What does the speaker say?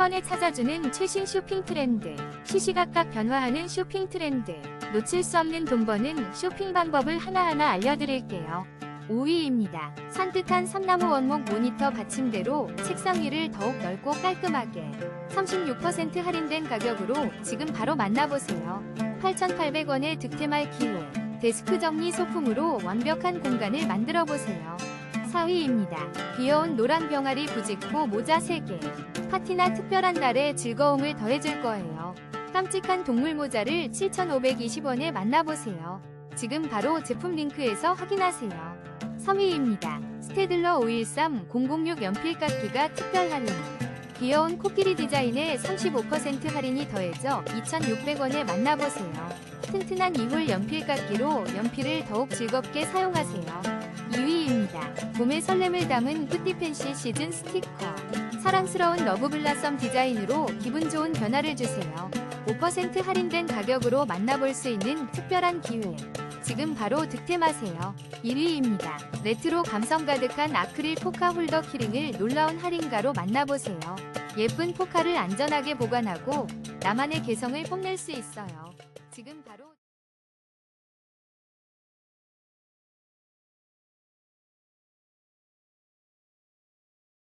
번에 찾아주는 최신 쇼핑 트렌드. 시시각각 변화하는 쇼핑 트렌드. 놓칠 수 없는 돈 버는 쇼핑 방법을 하나하나 알려드릴게요. 5위입니다. 산뜻한 삼나무 원목 모니터 받침대로 책상 위를 더욱 넓고 깔끔하게 36% 할인된 가격으로 지금 바로 만나보세요. 8,800원의 득템할 기회. 데스크 정리 소품으로 완벽한 공간을 만들어 보세요. 4위입니다. 귀여운 노란 병아리 부직포 모자 3개. 파티나 특별한 날에 즐거움을 더해줄 거예요. 깜찍한 동물 모자를 7,520원에 만나보세요. 지금 바로 제품 링크에서 확인하세요. 3위입니다. 스테들러 513 006 연필깎이가 특별 할인. 귀여운 코끼리 디자인에 35% 할인이 더해져 2,600원에 만나보세요. 튼튼한 이홀 연필깎이로 연필을 더욱 즐겁게 사용하세요. 2위입니다. 봄의 설렘을 담은 뿌띠펜시 시즌 스티커. 사랑스러운 러브블라썸 디자인으로 기분 좋은 변화를 주세요. 5% 할인된 가격으로 만나볼 수 있는 특별한 기회. 지금 바로 득템하세요. 1위입니다. 레트로 감성 가득한 아크릴 포카 홀더 키링을 놀라운 할인가로 만나보세요. 예쁜 포카를 안전하게 보관하고 나만의 개성을 뽐낼 수 있어요. 지금 바로